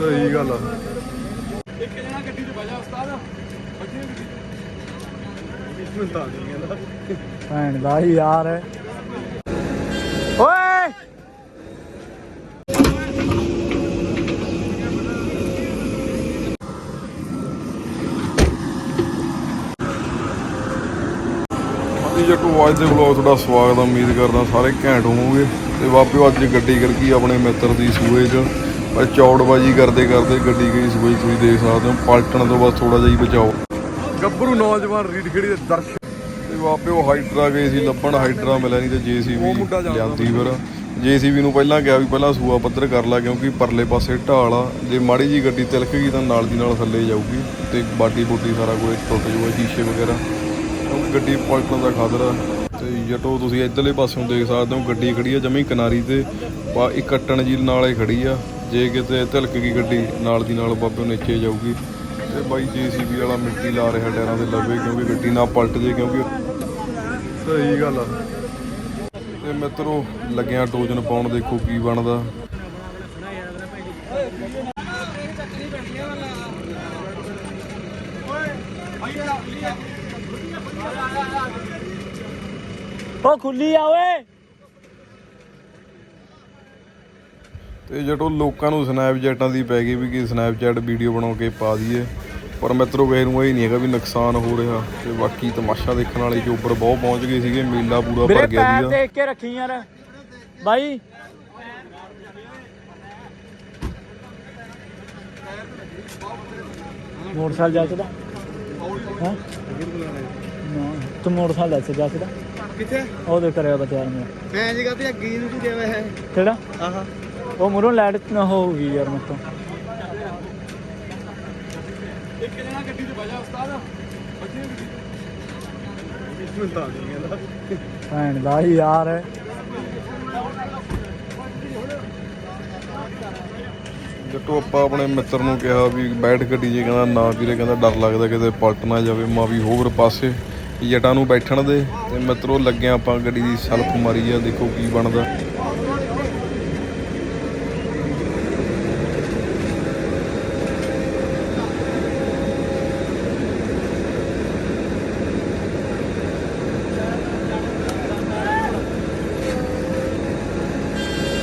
ਸਹੀ ਗੱਲ ਆ। ਇੱਕ ਜਣਾ ਗੱਡੀ 'ਚ ਬਜਾ ਉਸਤਾਦ। ਬੱਜੀ ਗੱਡੀ ਮੈਨੂੰ ਤਾਂ ਨਹੀਂ ਕਹਿੰਦਾ। ਭੈਣ ਦਾ ਹੀ ਯਾਰ ਹੈ। ਓਏ! ਜੱਟੂ ਅੱਜ ਦੇ ਵਲੌਗ ਤੁਹਾਡਾ ਸਵਾਗਤ ਆ। ਉਮੀਦ ਕਰਦਾ ਸਾਰੇ ਘੈਂਟ ਹੋਵੋਗੇ। ਤੇ ਵਾਪਿਓ ਅੱਜ ਗੱਡੀ ਕਰ ਗਈ ਆਪਣੇ ਮਿੱਤਰ ਦੀ ਸੂਏ 'ਚ? ਪਰ ਚੌੜਬਾਜੀ ਕਰਦੇ ਕਰਦੇ ਗੱਡੀ ਗਈ 'ਚ ਤੁਸੀਂ ਦੇਖ ਸਕਦੇ ਹੋ ਪਲਟਣ ਤੋਂ ਬਸ ਥੋੜਾ ਜਿਹਾ ਹੀ ਬਚਾਓ। ਗੱਭਰੂ ਨੌਜਵਾਨ ਰੀਡ ਖੇੜੀ ਦੇ ਦਰਸ਼ਨ ਤੇ ਵਾਪਿਓ ਹਾਈਡਰਾ ਗਏ ਸੀ ਲੱਭਣ ਹਾਈਡਰਾ ਮਿਲਿਆ ਨਹੀਂ ਤੇ ਜੀਸੀਬੀ ਲਿਆਂਦੀ ਫਿਰ। ਜੀਸੀਬੀ ਨੂੰ ਪਹਿਲਾਂ ਕਿਹਾ ਵੀ ਪਹਿਲਾਂ ਸੂਆ ਪੱਧਰ ਕਰ ਲਾ ਕਿਉਂਕਿ ਪਰਲੇ ਪਾਸੇ ਢਾਲ ਆ। ਜੇ ਮਾੜੀ ਜੀ ਗੱਡੀ ਤਿਲਕ ਗਈ ਤਾਂ ਨਾਲ ਦੀ ਨਾਲ ਥੱਲੇ ਜਾਊਗੀ ਤੇ ਬਾਡੀ ਬੋਡੀ ਸਾਰਾ ਕੁਝ ਟੁੱਟ ਜਾਊਗਾ ਸ਼ੀਸ਼ੇ ਵਗੈਰਾ। ਕਿਉਂਕਿ ਗੱਡੀ ਪਲਟਣ ਦਾ ਖਤਰਾ ਤੇ ਜਟੋ ਤੁਸੀਂ ਇਧਰਲੇ ਪਾਸਿਓਂ ਦੇਖ ਸਕਦੇ ਹੋ ਗੱਡੀ ਖੜੀ ਆ ਜਮੀ ਕਿਨਾਰੀ ਤੇ। ਇੱਕ ਕੱਟਣ ਜੀ ਨਾਲੇ ਖੜੀ ਆ। ਜੇ ਕਿਤੇ ਤਿਲਕ ਗਈ ਗੱਡੀ, ਨਾਲ ਦੀ ਨਾਲ ਬਾਬੇ ਨੀਚੇ ਜਾਊਗੀ। ਤੇ ਬਾਈ ਜੀਸੀਬੀ ਵਾਲਾ ਮਿੱਟੀ ਲਾ ਰਿਹਾ ਟਾਇਰਾਂ ਦੇ ਲਵੇ, ਕਿਉਂਕਿ ਗੱਡੀ ਨਾ ਪਲਟ ਜੇ, ਕਿਉਂਕਿ ਸਹੀ ਗੱਲ ਆ। ਤੇ ਮਿੱਤਰੋ, ਲੱਗਿਆ ਟੋਜਨ ਪਾਉਣ, ਦੇਖੋ ਕੀ ਬਣਦਾ। ਉਹ ਖੁੱਲੀ ਆ, ਓਏ! ਤੇ ਜਟੋ ਲੋਕਾਂ ਨੂੰ ਸਨੈਪਚੈਟਾਂ ਦੀ ਪੈ ਗਈ ਵੀ ਕਿ ਸਨੈਪਚੈਟ ਵੀਡੀਓ ਬਣਾ ਕੇ ਪਾ ਦਈਏ। ਪਰ ਮਿੱਤਰੋ ਕਿਸੇ ਨੂੰ ਇਹ ਨਹੀਂ ਹੈਗਾ ਵੀ ਨੁਕਸਾਨ ਹੋ ਰਿਹਾ ਤੇ ਬਾਕੀ ਤਮਾਸ਼ਾ ਦੇਖਣ ਵਾਲੇ ਚੋਬਰ ਬਹੁਤ ਪਹੁੰਚ ਗਏ ਸੀਗੇ ਮੇਲਾ ਪੂਰਾ ਵੀਰੇ ਭਰ ਗਿਆ ਪੈਰ ਸੀਗਾ। ਦੇਖ ਕੇ ਰੱਖੀ ਯਾਰ। ਬਾਈ। ਮੋਟਰਸਾਈਕਲ ਜਾ ਸਕਦਾ। ਹਾਂ? ਤੂੰ ਮੋਟਰਸਾਈਕਲ ਲੈ ਸਕਦਾ। ਕਿੱਥੇ? ਉਹ ਦੇ ਕਰਿਆ ਬਤਿਆਰ ਮੈਂ ਮੈਂ ਜਗ੍ਹਾ ਤੇ ਅੱਗੇ ਨੂੰ ਕੀ ਦੇਵਾ ਹੈ। ਕਿਹੜਾ? ਆਹਾ। ਉਹ ਮੁਰੋਂ ਲਾਈਟ ਨਾ ਹੋਊਗੀ ਯਾਰ ਮੇਰੇ ਤੋਂ। ਇੱਕ ਜਣਾ ਗੱਡੀ 'ਚ ਬਜਾ ਉਸਤਾਦ। ਬੱਜੀ ਗੱਡੀ ਮੈਨੂੰ ਤਾਂ ਨਹੀਂ ਕਹਿੰਦਾ ਭੈਣ ਦਾ ਹੀ ਯਾਰ ਹੈ। ਜੱਟੋ ਆਪਾਂ ਆਪਣੇ ਮਿੱਤਰ ਨੂੰ ਕਿਹਾ ਵੀ ਬੈਠ ਗੱਡੀ 'ਚ ਕਹਿੰਦਾ ਨਾ ਵੀਰੇ ਕਹਿੰਦਾ ਡਰ ਲੱਗਦਾ ਕਿਤੇ ਪਲਟ ਨਾ ਜਾਵੇ ਮਾ ਵੀ ਹੋਰ ਪਾਸੇ ਜਟਾਂ ਨੂੰ ਬੈਠਣ ਦੇ। ਤੇ ਮਿੱਤਰੋ ਲੱਗਿਆ ਆਪਾਂ ਗੱਡੀ ਦੀ ਸਲਫ ਮਾਰੀ ਆ ਦੇਖੋ ਕੀ ਬਣਦਾ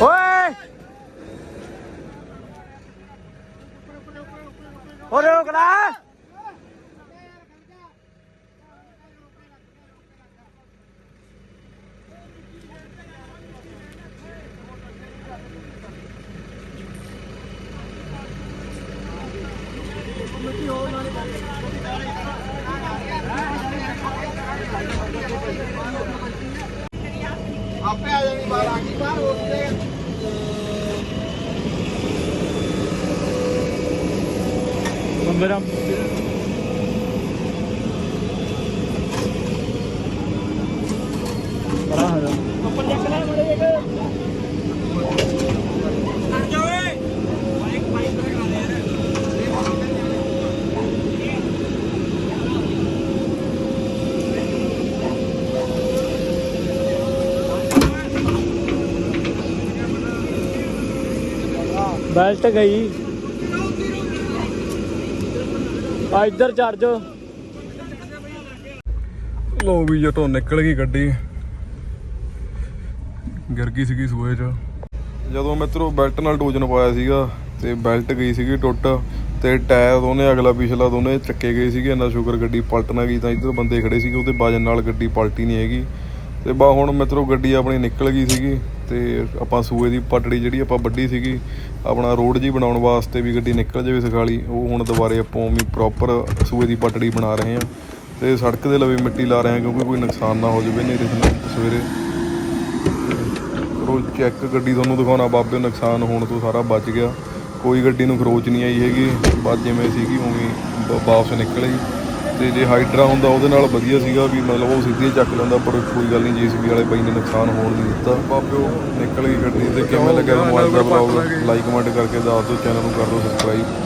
ਓਏ ਓ ਰੋਕ ਲੈ ਆਪੇ ਆ ਜਾਣੀ ਬਾਹਰ ਆ ਗਈ ਬਾਹਰ ਹੋ ਗਈ ਮੇਰਾ ਬੈਲਟ ਗਈ। ਆ ਇੱਧਰ ਚੜ ਲੋ ਵੀ ਜਟੋ ਨਿਕਲ ਗਈ ਗੱਡੀ। ਗਿਰ ਗਈ ਸੀਗੀ ਸੂਏ 'ਚ। ਜਦੋਂ ਮਿੱਤਰੋ ਬੈਲਟ ਨਾਲ ਟੋਜਨ ਪਾਇਆ ਸੀਗਾ ਤੇ ਬੈਲਟ ਗਈ ਸੀਗੀ ਟੁੱਟ ਤੇ ਟਾਇਰ ਦੋਨੇ ਅਗਲਾ ਪਿਛਲਾ ਦੋਨੇ ਚੱਕੇ ਗਏ ਸੀਗੇ। ਇੰਨਾ ਸ਼ੁਕਰ ਗੱਡੀ ਪਲਟ ਨਾ ਗਈ ਤਾਂ ਇੱਧਰ ਬੰਦੇ ਖੜੇ ਸੀਗੇ, ਉਹਦੇ ਵਜਨ ਨਾਲ ਗੱਡੀ ਪਲਟੀ ਨਹੀਂ ਹੈਗੀ। ਤੇ ਬਾ ਹੁਣ ਮਿੱਤਰੋ ਗੱਡੀ ਆਪਣੀ ਨਿਕਲ ਗਈ ਸੀਗੀ। ਤੇ ਆਪਾਂ ਸੂਏ ਦੀ ਪਟੜੀ ਜਿਹੜੀ ਆਪਾਂ ਵੱਡੀ ਸੀਗੀ, ਆਪਣਾ ਰੋਡ ਜੀ ਬਣਾਉਣ ਵਾਸਤੇ ਵੀ ਗੱਡੀ ਨਿਕਲ ਜਾਵੇ ਸਖਾਲੀ, ਉਹ ਹੁਣ ਦੁਬਾਰੇ ਆਪਾਂ ਵੀ ਪ੍ਰੋਪਰ ਸੂਏ ਦੀ ਪਟੜੀ ਬਣਾ ਰਹੇ ਹਾਂ ਤੇ ਸੜਕ ਦੇ ਲਵੇ ਮਿੱਟੀ ਲਾ ਰਹੇ ਹਾਂ ਕਿਉਂਕਿ ਕੋਈ ਨੁਕਸਾਨ ਨਾ ਹੋ ਜਾਵੇ ਨੇਰੇ ਸਵੇਰੇ ਰੋਜ਼ ਚੈੱਕ ਗੱਡੀ ਤੁਹਾਨੂੰ ਦਿਖਾਉਣਾ, ਬਾਬੇ ਨੁਕਸਾਨ ਹੋਣ ਤੋਂ ਸਾਰਾ ਬਚ ਗਿਆ। ਕੋਈ ਗੱਡੀ ਨੂੰ ਖਰੋਚ ਨਹੀਂ ਆਈ ਹੈਗੀ, ਬਸ ਜਿਵੇਂ ਸੀਗੀ ਉਵੇਂ ਹੀ ਵਾਪਸ ਨਿਕਲ ਗਈ ਤੇ ਜੇ ਹਾਈਡਰਾ ਹੁੰਦਾ ਉਹਦੇ ਨਾਲ ਵਧੀਆ ਸੀਗਾ ਵੀ ਮਤਲਬ ਉਹ ਸਿੱਧੀ ਚੱਕ ਲੈਂਦਾ ਪਰ ਕੋਈ ਗੱਲ ਨਹੀਂ ਜੀਸੀਬੀ ਵਾਲੇ ਬਾਈ ਨੇ ਨੁਕਸਾਨ ਹੋਣ ਨਹੀਂ ਦਿੱਤਾ। ਬਾਬਿਓ ਨਿਕਲ ਗਈ ਗੱਡੀ ਤੇ ਕਿਵੇਂ ਲੱਗਿਆ ਮੋਬਾਈਲ ਦਾ ਬਲੌਗ ਲਾਈਕ ਕਮੈਂਟ ਕਰਕੇ ਦੱਸ ਦਿਓ ਚੈਨਲ ਨੂੰ ਕਰ ਦਿਓ ਸਬਸਕ੍ਰਾਈਬ